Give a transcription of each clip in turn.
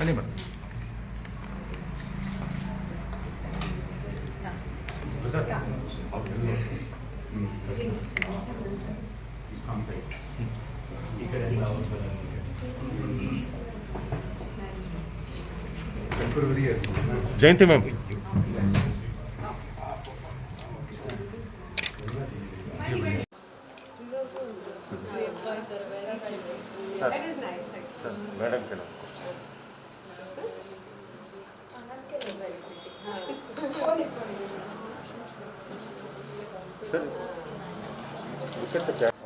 ಬನ್ನಿ madam temporary Jayanti ma'am took the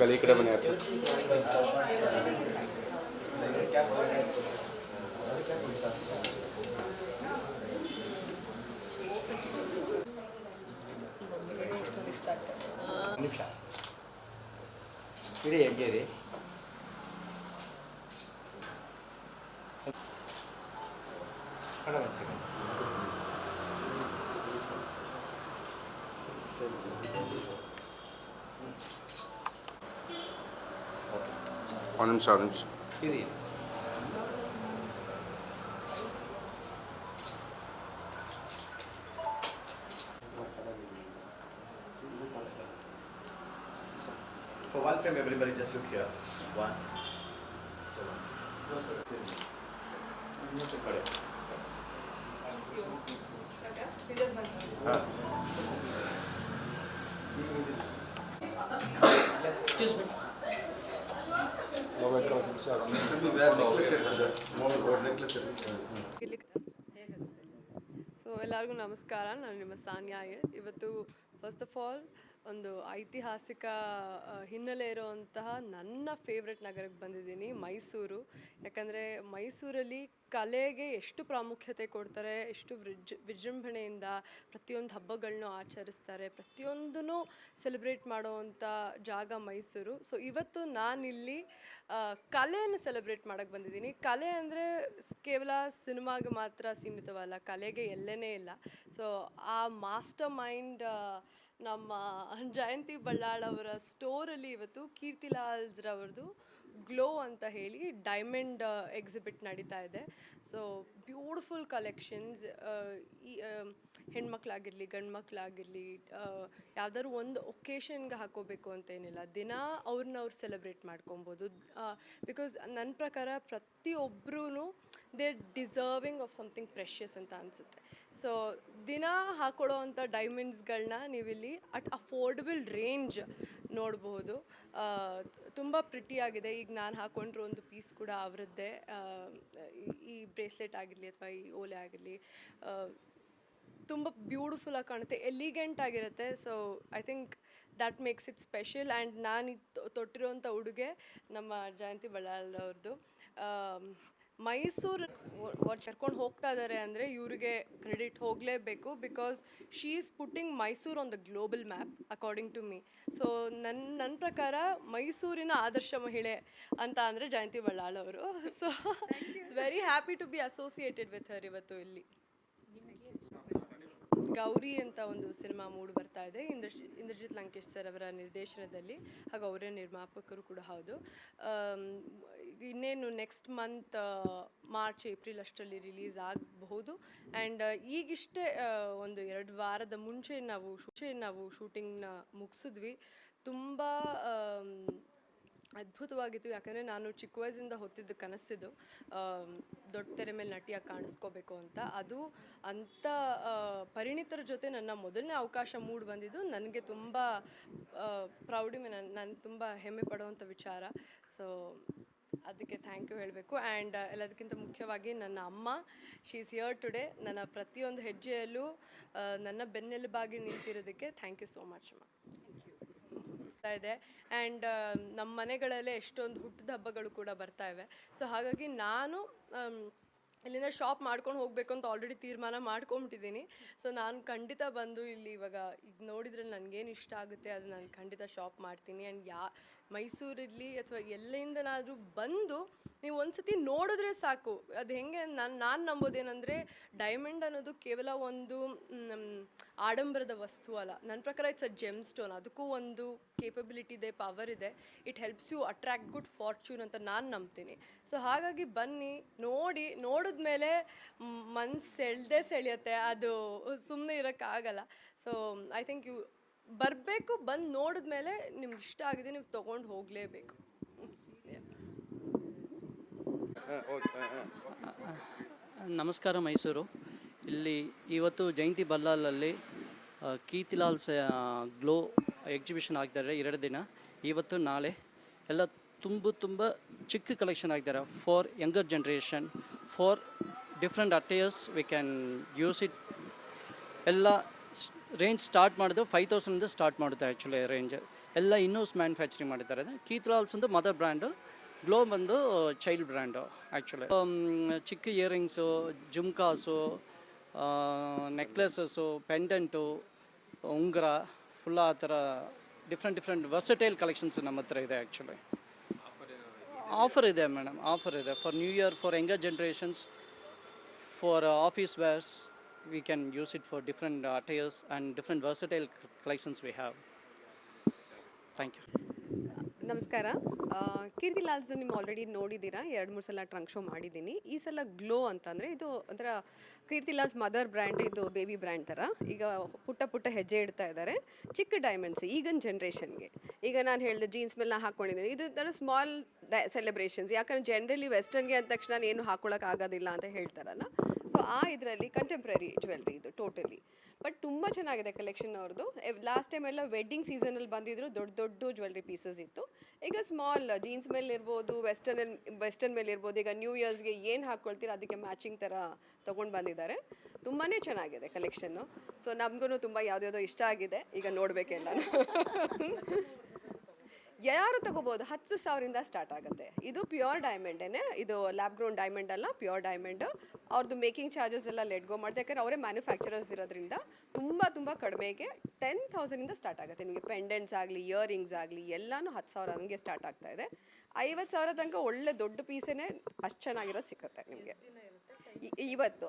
uncle ಈ ಕಡೆ ಮನೆ ಆಚೆ ನಿಮಿಷ. ಇರಿ ಹೆಜ್ಜೆ ರೀ ಕಡ ಒಂದು ಸೆಕೆಂಡ್ ಒಂದು ನಿಮಿಷ ಒಂದು ನಿಮಿಷ ಇರಿ For one frame, everybody just look here. One. So one. Correct. Excuse me necklace ಇರ್ತದೆ ನೆಕ್ಲೆಸ್ ಇರ್ತದೆ ಸೊ ಎಲ್ಲರಿಗೂ ನಮಸ್ಕಾರ ನಾನು ನಿಮ್ಮ ಸಾನ್ಯಾ ಅಯ್ಯರ್. ಇವತ್ತು ಫಸ್ಟ್ ಆಫ್ ಆಲ್ ಒಂದು ಐತಿಹಾಸಿಕ ಹಿನ್ನೆಲೆ ಇರುವಂತಹ ನನ್ನ ಫೇವ್ರೆಟ್ ನಗರಕ್ಕೆ ಬಂದಿದ್ದೀನಿ, ಮೈಸೂರು. ಯಾಕಂದರೆ ಮೈಸೂರಲ್ಲಿ ಕಲೆಗೆ ಎಷ್ಟು ಪ್ರಾಮುಖ್ಯತೆ ಕೊಡ್ತಾರೆ, ಎಷ್ಟು ವಿಜ್, ವಿಜೃಂಭಣೆಯಿಂದ ಪ್ರತಿಯೊಂದು ಹಬ್ಬಗಳನ್ನೂ ಆಚರಿಸ್ತಾರೆ ಪ್ರತಿಯೊಂದೂ ಸೆಲೆಬ್ರೇಟ್ ಮಾಡುವಂಥ ಜಾಗ ಮೈಸೂರು. ಸೊ ಇವತ್ತು ನಾನಿಲ್ಲಿ ಕಲೆಯನ್ನು ಸೆಲೆಬ್ರೇಟ್ ಮಾಡೋಕ್ಕೆ ಬಂದಿದ್ದೀನಿ. ಕಲೆ ಅಂದರೆ ಕೇವಲ ಸಿನಿಮಾಗೆ ಮಾತ್ರ ಸೀಮಿತವಲ್ಲ, ಕಲೆಗೆ ಎಲ್ಲೇ ಇಲ್ಲ. ಸೊ ಆ ಮಾಸ್ಟರ್ ಮೈಂಡ್ ನಮ್ಮ ಜಯಂತಿ ಬಳ್ಳಾಳ್ ಅವರ ಸ್ಟೋರಲ್ಲಿ ಇವತ್ತು ಕೀರ್ತಿಲಾಲ್ಸ್ರವ್ರದ್ದು ಗ್ಲೋ ಅಂತ ಹೇಳಿ ಡೈಮಂಡ್ ಎಕ್ಸಿಬಿಟ್ ನಡೀತಾ ಇದೆ. ಸೊ ಬ್ಯೂಟಿಫುಲ್ ಕಲೆಕ್ಷನ್ಸ್ ಈ ಹೆಣ್ಮಕ್ಳಾಗಿರಲಿ ಗಂಡು ಮಕ್ಕಳಾಗಿರಲಿ ಯಾವ್ದಾದ್ರು ಒಂದು ಒಕೇಶನ್ಗೆ ಹಾಕೋಬೇಕು ಅಂತ ಏನಿಲ್ಲ. ದಿನ ಅವ್ರನ್ನ ಅವ್ರು ಸೆಲೆಬ್ರೇಟ್ ಮಾಡ್ಕೊಬೋದು. ಬಿಕಾಸ್ ನನ್ನ ಪ್ರಕಾರ ಪ್ರತಿಯೊಬ್ಬರೂ they deserving of something precious ಅಂತ ಅನಿಸುತ್ತೆ. ಸೊ ದಿನ ಹಾಕೊಳ್ಳೋ ಅಂಥ ಡೈಮಂಡ್ಸ್ಗಳನ್ನ ನೀವಿಲ್ಲಿ ಅಟ್ ಅಫೋರ್ಡಬಲ್ ರೇಂಜ್ ನೋಡಬಹುದು ತುಂಬ ಪ್ರಿಟಿಯಾಗಿದೆ ಈಗ ನಾನು ಹಾಕೊಂಡ್ರು ಒಂದು ಪೀಸ್ ಕೂಡ ಅವರದ್ದೇ. ಈ ಬ್ರೇಸ್ಲೆಟ್ ಆಗಿರಲಿ ಅಥವಾ ಈ ಓಲೆ ಆಗಿರಲಿ ತುಂಬ ಬ್ಯೂಟಿಫುಲ್ ಆಗಿ ಕಾಣುತ್ತೆ ಎಲಿಗೆಂಟ್ ಆಗಿರುತ್ತೆ. So I think that makes it special and ನಾನು ತೊಟ್ಟಿರೋಂಥ ಉಡುಗೆ ನಮ್ಮ ಜಯಂತಿ ಬಳ್ಳಾಳ್ ಅವ್ರದ್ದು ಮೈಸೂರು ಕರ್ಕೊಂಡು ಹೋಗ್ತಾ ಇದ್ದಾರೆ ಅಂದರೆ ಇವರಿಗೆ ಕ್ರೆಡಿಟ್ ಹೋಗಲೇಬೇಕು because she is putting Mysuru on the global map according to me so ನನ್ನ ನನ್ನ ಪ್ರಕಾರ ಮೈಸೂರಿನ ಆದರ್ಶ ಮಹಿಳೆ ಅಂತ ಅಂದರೆ Jayanti ಬಳ್ಳಾಳವರು so very happy to be associated with her ಇವತ್ತು ಇಲ್ಲಿ. ಗೌರಿ ಅಂತ ಒಂದು ಸಿನಿಮಾ ಮೂಡ್ ಬರ್ತಾ ಇದೆ, ಇಂದ್ರ, ಇಂದ್ರಜಿತ್ ಲಂಕೇಶ್ ಸರ್ ಅವರ ನಿರ್ದೇಶನದಲ್ಲಿ. ಹಾಗೂ ಅವರೇ ನಿರ್ಮಾಪಕರು ಕೂಡ ಹೌದು. ಇನ್ನೇನು ನೆಕ್ಸ್ಟ್ ಮಂತ್ ಮಾರ್ಚ್ ಏಪ್ರಿಲ್ ಅಷ್ಟರಲ್ಲಿ ರಿಲೀಸ್ ಆಗಬಹುದು. ಆ್ಯಂಡ್ ಈಗಿಷ್ಟೇ ಒಂದು ಎರಡು ವಾರದ ಮುಂಚೆ ನಾವು ಮುಂಚೆ ನಾವು ಶೂಟಿಂಗ್ನ ಮುಗಿಸಿದ್ವಿ. ತುಂಬ ಅದ್ಭುತವಾಗಿತ್ತು. ಯಾಕಂದರೆ ನಾನು ಚಿಕ್ಕ ವಯಸ್ಸಿಂದ ಹೊತ್ತಿದ್ದ ಕನಸಿದ್ದು ದೊಡ್ಡ ತೆರೆ ಮೇಲೆ ನಟಿಯಾಗಿ ಕಾಣಿಸ್ಕೋಬೇಕು ಅಂತ. ಅದು ಅಂಥ ಪರಿಣಿತರ ಜೊತೆ ನನ್ನ ಮೊದಲನೇ ಅವಕಾಶ ಮೂಡಿ ಬಂದಿದ್ದು. ನನಗೆ ತುಂಬ ಪ್ರೌಡಿಮೆ ನನ್ನ ನಾನು ತುಂಬ ಹೆಮ್ಮೆ ಪಡುವಂಥ ವಿಚಾರ. ಸೊ ಅದಕ್ಕೆ ಥ್ಯಾಂಕ್ ಯು ಹೇಳಬೇಕು. ಆ್ಯಂಡ್ ಎಲ್ಲದಕ್ಕಿಂತ ಮುಖ್ಯವಾಗಿ ನನ್ನ ಅಮ್ಮ ಶೀ ಇಸ್ ಹಿಯರ್ ಟುಡೇ ನನ್ನ ಪ್ರತಿಯೊಂದು ಹೆಜ್ಜೆಯಲ್ಲೂ ನನ್ನ ಬೆನ್ನೆಲುಬಾಗಿ ನಿಂತಿರೋದಕ್ಕೆ ಥ್ಯಾಂಕ್ ಯು ಸೋ ಮಚ್ ಅಮ್ಮ ಬರ್ತಾ ಇದೆ. ಆ್ಯಂಡ್ ನಮ್ಮ ಮನೆಗಳಲ್ಲೇ ಎಷ್ಟೊಂದು ಹುಟ್ಟಿದ ಹಬ್ಬಗಳು ಕೂಡ ಬರ್ತಾ ಇವೆ. ಸೊ ಹಾಗಾಗಿ ನಾನು ಇಲ್ಲಿಂದ ಶಾಪ್ ಮಾಡ್ಕೊಂಡು ಹೋಗಬೇಕು ಅಂತ ಆಲ್ರೆಡಿ ತೀರ್ಮಾನ ಮಾಡ್ಕೊಂಬಿಟ್ಟಿದ್ದೀನಿ. ಸೊ ನಾನು ಖಂಡಿತ ಬಂದು ಇಲ್ಲಿ ಇವಾಗ, ಈಗ ನೋಡಿದ್ರೆ ನನಗೇನು ಇಷ್ಟ ಆಗುತ್ತೆ ಅದು ನಾನು ಖಂಡಿತ ಶಾಪ್ ಮಾಡ್ತೀನಿ. ಆ್ಯಂಡ್ ಯಾ ಮೈಸೂರಿರಲಿ ಅಥವಾ ಎಲ್ಲಿಂದನಾದರೂ ಬಂದು ನೀವು ಒಂದ್ಸತಿ ನೋಡಿದ್ರೆ ಸಾಕು. ಅದು ಹೆಂಗೆ ನಾನು ನಾನು ನಂಬೋದೇನೆಂದರೆ ಡೈಮಂಡ್ ಅನ್ನೋದು ಕೇವಲ ಒಂದು ಆಡಂಬರದ ವಸ್ತು ಅಲ್ಲ. ನನ್ನ ಪ್ರಕಾರ ಇಟ್ಸ್ ಅ ಜೆಮ್ ಸ್ಟೋನ್ ಅದಕ್ಕೂ ಒಂದು ಕೇಪಬಿಲಿಟಿ ಇದೆ ಪವರ್ ಇದೆ. It helps you attract good fortune ಅಂತ ನಾನು ನಂಬ್ತೀನಿ. ಸೊ ಹಾಗಾಗಿ ಬನ್ನಿ, ನೋಡಿ ನೋಡಿದ ಮೇಲೆ ಮನ್ಸು ಸೆಳೆದೇ ಸೆಳೆಯುತ್ತೆ. ಅದು ಸುಮ್ಮನೆ ಇರೋಕ್ಕಾಗಲ್ಲ. ಸೊ ಐ ಥಿಂಕ್ ಯು ಬರಬೇಕು, ಬಂದು ನೋಡಿದ್ಮೇಲೆ ನಿಮ್ಗೆ ಇಷ್ಟ ಆಗಿದೆ, ನೀವು ತೊಗೊಂಡು ಹೋಗಲೇಬೇಕು. ನಮಸ್ಕಾರ ಮೈಸೂರು. ಇಲ್ಲಿ ಇವತ್ತು ಜಯಂತಿ ಬಲ್ಲಾಲಲ್ಲಿ ಕೀತಿಲಾಲ್ ಸ ಗ್ಲೋ ಎಕ್ಸಿಬಿಷನ್ ಆಗಿದ್ದಾರೆ ಎರಡು ದಿನ. ಇವತ್ತು ನಾಳೆ ಎಲ್ಲ ತುಂಬ ತುಂಬ ಚಿಕ್ಕ ಕಲೆಕ್ಷನ್ ಆಗಿದ್ದಾರೆ for younger generation for different attires we can use it ಎಲ್ಲ ರೇಂಜ್ ಸ್ಟಾರ್ಟ್ ಮಾಡೋದು ಫೈವ್ ತೌಸಂಡಿಂದ ಸ್ಟಾರ್ಟ್ ಮಾಡುತ್ತೆ ಆ್ಯಕ್ಚುಲಿ ರೇಂಜ್ ಎಲ್ಲ ಇನ್ನೂಸ್ ಮ್ಯಾನುಫ್ಯಾಕ್ಚರಿಂಗ್ ಮಾಡಿದ್ದಾರೆ. ಕೀತ್ಲಾಲ್ಸ್ ಒಂದು ಮದರ್ ಬ್ರ್ಯಾಂಡು ಗ್ಲೋ ಬಂದು ಚೈಲ್ಡ್ ಬ್ರ್ಯಾಂಡು ಆ್ಯಕ್ಚುಲಿ ಚಿಕ್ಕ ಇಯರಿಂಗ್ಸು ಜುಮ್ಕಾಸು ನೆಕ್ಲೆಸಸ್ಸು ಪೆಂಡೆಂಟು ಉಂಗುರ ಫುಲ್ ಆ ಥರ ಡಿಫ್ರೆಂಟ್ ಡಿಫ್ರೆಂಟ್ ವರ್ಸಟೈಲ್ ಕಲೆಕ್ಷನ್ಸ್ ನಮ್ಮ ಹತ್ರ ಇದೆ ಆ್ಯಕ್ಚುಲಿ ಆಫರ್ ಇದೆ ಮೇಡಮ್ ಆಫರ್ ಇದೆ. For new year for younger generations for office wears we can use it for different uh, tiers and different versatile collections we have. Thank you. ನಮಸ್ಕಾರ. ಕೀರ್ತಿ ಲಾಲ್ಸ್ ನೀವು already ನೋಡಿದ್ದೀರಾ? ಎರಡು ಮೂರು ಸಲ ಟ್ರಂಕ್ ಶೋ ಮಾಡಿದ್ದೀನಿ. ಈ ಸಲ ಗ್ಲೋ ಅಂತಂದರೆ ಇದು ಒಂಥರ ಕೀರ್ತಿ ಲಾಲ್ಸ್ ಮದರ್ ಬ್ರ್ಯಾಂಡ್ ಇದು ಬೇಬಿ ಬ್ರ್ಯಾಂಡ್ ಥರ ಈಗ ಪುಟ್ಟ ಪುಟ್ಟ ಹೆಜ್ಜೆ ಇಡ್ತಾ ಇದ್ದಾರೆ. ಚಿಕ್ಕ ಡೈಮಂಡ್ಸ್ ಈಗಿನ ಜನ್ರೇಷನ್ಗೆ ಈಗ ನಾನು ಹೇಳಿದೆ ಜೀನ್ಸ್ ಮೇಲೆ ನಾನು ಹಾಕ್ಕೊಂಡಿದ್ದೀನಿ ಇದು ಥರ ಸ್ಮಾಲ್ ಡೈ ಸೆಲೆಬ್ರೇಷನ್ಸ್ ಯಾಕಂದ್ರೆ ಜನ್ರಲಿ ವೆಸ್ಟರ್ನ್ಗೆ ಅಂದ ತಕ್ಷಣ ಏನು ಹಾಕ್ಕೊಳಕ್ಕೆ ಆಗೋದಿಲ್ಲ ಅಂತ ಹೇಳ್ತಾರಲ್ಲ. ಸೊ ಆ ಇದರಲ್ಲಿ ಕಂಟೆಂಪ್ರರಿ ಜ್ಯುವೆಲ್ರಿ ಇದು ಟೋಟಲಿ ಬಟ್ ತುಂಬ ಚೆನ್ನಾಗಿದೆ ಕಲೆಕ್ಷನ್ ಅವ್ರದ್ದು ಲಾಸ್ಟ್ ಟೈಮ್ ಎಲ್ಲ ವೆಡ್ಡಿಂಗ್ ಸೀಸನಲ್ಲಿ ಬಂದಿದ್ರು, ದೊಡ್ಡ ದೊಡ್ಡ ಜ್ಯುವೆಲ್ರಿ ಪೀಸಸ್ ಇತ್ತು. ಈಗ ಸ್ಮಾಲ್ ಜೀನ್ಸ್ ಮೇಲೆ ಇರ್ಬೋದು ವೆಸ್ಟರ್ನ್ ವೆಸ್ಟರ್ನ್ ಮೇಲೆ ಇರ್ಬೋದು, ಈಗ ನ್ಯೂ ಇಯರ್ಸ್ಗೆ ಏನು ಹಾಕ್ಕೊಳ್ತೀರ ಅದಕ್ಕೆ ಮ್ಯಾಚಿಂಗ್ ಥರ ತೊಗೊಂಡು ಬಂದಿದ್ದಾರೆ. ತುಂಬಾ ಚೆನ್ನಾಗಿದೆ ಕಲೆಕ್ಷನ್ನು ಸೊ ನಮಗೂ ತುಂಬ ಯಾವುದ್ಯಾವುದೋ ಇಷ್ಟ ಆಗಿದೆ. ಈಗ ನೋಡಬೇಕೆಲ್ಲ ಯಾರು ತಗೋಬೋದು? ಹತ್ತು ಸಾವಿರದಿಂದ ಸ್ಟಾರ್ಟ್ ಆಗುತ್ತೆ. ಇದು ಪ್ಯೂರ್ ಡೈಮಂಡೇನೆ ಇದು ಲ್ಯಾಬ್ ಗ್ರೌಂಡ್ ಡೈಮಂಡ್ ಅಲ್ಲ ಪ್ಯೂರ್ ಡೈಮಂಡ್ ಅವ್ರದ್ದು ಮೇಕಿಂಗ್ ಚಾರ್ಜಸ್ ಎಲ್ಲ ಲೆಟ್ ಗೋ ಮಾಡಿದೆ. ಯಾಕಂದ್ರೆ ಅವರೇ ಮ್ಯಾನುಫ್ಯಾಕ್ಚರರ್ಸ್ ಇರೋದ್ರಿಂದ ತುಂಬ ತುಂಬ ಕಡಿಮೆಗೆ ಟೆನ್ ತೌಸಂಡಿಂದ ಸ್ಟಾರ್ಟ್ ಆಗುತ್ತೆ. ನಿಮಗೆ ಪೆಂಡೆಂಟ್ಸ್ ಆಗಲಿ ಇಯರಿಂಗ್ಸ್ ಆಗಲಿ, ಎಲ್ಲನೂ ಹತ್ತು ಸಾವಿರ ಹಂಗೆ ಸ್ಟಾರ್ಟ್ ಆಗ್ತಾ ಇದೆ. ಐವತ್ತು ಸಾವಿರ ತನಕ ಒಳ್ಳೆ ದೊಡ್ಡ ಪೀಸೇನೆ ಅಷ್ಟು ಚೆನ್ನಾಗಿರೋದು ಸಿಗುತ್ತೆ ನಿಮಗೆ. ಇವತ್ತು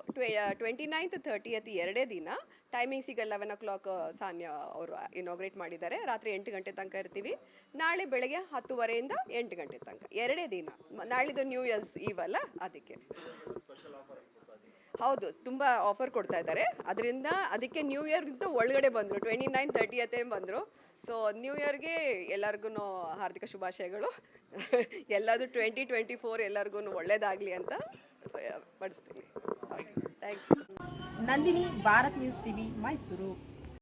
ಟ್ವೆಂಟಿ ನೈನ್ತ್ ಥರ್ಟಿಯತ್ ಎರಡೇ ದಿನ ಟೈಮಿಂಗ್ಸ್ ಈಗ ಲೆವೆನ್ ಓ ಕ್ಲಾಕ್ ಸಾನ್ಯ ಅವರು ಇನಾಗ್ರೇಟ್ ಮಾಡಿದ್ದಾರೆ. ರಾತ್ರಿ ಎಂಟು ಗಂಟೆ ತನಕ ಇರ್ತೀವಿ. ನಾಳೆ ಬೆಳಗ್ಗೆ ಹತ್ತುವರೆಯಿಂದ ಎಂಟು ಗಂಟೆ ತನಕ. ಎರಡೇ ದಿನ. ನಾಳಿದ್ದು ನ್ಯೂ ಇಯರ್ಸ್ ಈವಲ್ಲ ಅದಕ್ಕೆ. ಹೌದು, ತುಂಬ ಆಫರ್ ಕೊಡ್ತಾ ಇದ್ದಾರೆ. ಅದರಿಂದ ಅದಕ್ಕೆ ನ್ಯೂ ಇಯರ್ಗಿಂತ ಒಳಗಡೆ ಬಂದರು. ಟ್ವೆಂಟಿ ನೈನ್ ತರ್ಟಿಯತ್ತೇ ಬಂದರು. ಸೊ ನ್ಯೂ ಇಯರ್ಗೆ ಎಲ್ಲರಿಗೂ ಹಾರ್ದಿಕ ಶುಭಾಶಯಗಳು. ಎಲ್ಲದು ಟ್ವೆಂಟಿ ಟ್ವೆಂಟಿ ಫೋರ್ ಎಲ್ಲರಿಗೂ ಒಳ್ಳೇದಾಗಲಿ ಅಂತ ಬಯಸ್ತೀನಿ thank you Nandini Bharat news TV Mysuru